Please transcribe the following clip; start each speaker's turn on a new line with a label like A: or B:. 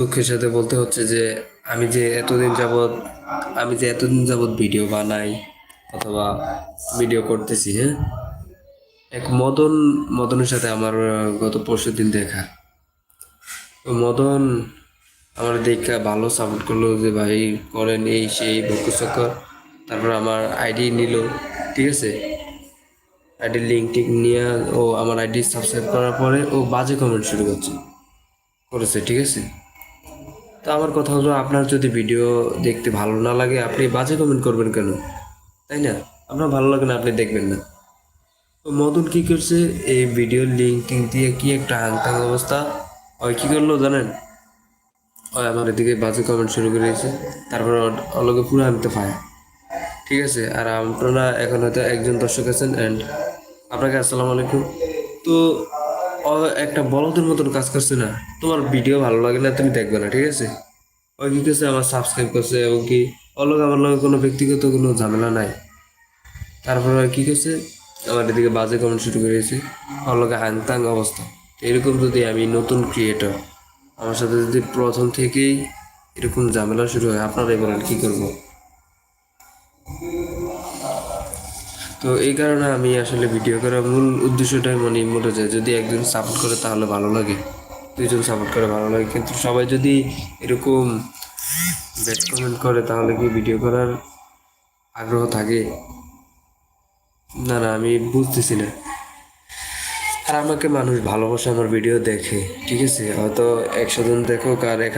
A: দুঃখের সাথে বলতে হচ্ছে যে, আমি যে এতদিন যাবৎ, আমি যে এতদিন যাবৎ ভিডিও বানাই অথবা ভিডিও করতেছি হ্যাঁ? এক মদন, মদনের সাথে আমার গত পরশু দিন দেখা। মদন আমার দেখা ভালো সাপোর্ট করল যে, ভাই, করেন এই, সেই বকু চক্কর। তারপর আমার আইডি নিল, ঠিক আছে? আইডি লিঙ্ক টিক নিয়ে ও আমার আইডি সাবস্ক্রাইব করার পরে ও বাজে কমেন্ট শুরু করছে, করেছে, ঠিক আছে? আমার কথা হলো, আপনার যদি ভিডিও দেখতে ভালো না লাগে, আপনি বাজে কমেন্ট করবেন কেন? তাই না? আপনার ভালো লাগে না, আপনি দেখবেন না। তো মদন কি করছে? এই ভিডিও লিঙ্ক টিঙ্ক দিয়ে কি একটা হাংতাং অবস্থা? ওই কী করল জানেন? ওই আমার এদিকে বাজে কমেন্ট শুরু করে দিয়েছে। তারপর অলগে পুরো আনতে পায় ঠিক আছে? আর আপনারা এখন হয়তো একজন দর্শক আছেন অ্যান্ড আপনাকে আসসালামু আলাইকুম। তো একটা বলদের মতন কাজ করছে না। তোমার ভিডিও ভালো লাগে না, তুমি দেখবে না, ঠিক আছে? ওই কি করছে আমার সাবস্ক্রাইব করছে এবং কি অলগ আমার লগে কোনো ব্যক্তিগত কোনো ঝামেলা নাই। তারপরে কি করছে আমার এদিকে বাজে কমেন্ট শুরু করেছে আমার লগে হাংতাং অবস্থা। এরকম যদি আমি নতুন ক্রিয়েটর আমার সাথে যদি প্রথম থেকেই এরকম ঝামেলা শুরু হয়, আপনারাই বলেন কি করব? তো এই কারণে আমি আসলে ভিডিও করার মূল উদ্দেশ্যটাই মনে মরে যায় যদি একজন সাপোর্ট করে তাহলে ভালো লাগে। দুইজন সাপোর্ট করে ভালো লাগে। কিন্তু সবাই যদি এরকম ব্যাড কমেন্ট করে তাহলে কি ভিডিও করার আগ্রহ থাকে? না না, আমি বুঝতেছি না। আর আমাকে মানুষ ভালোবাসে আমার ভিডিও দেখে, ঠিক আছে? হয়তো একশো জন দেখুক আর এক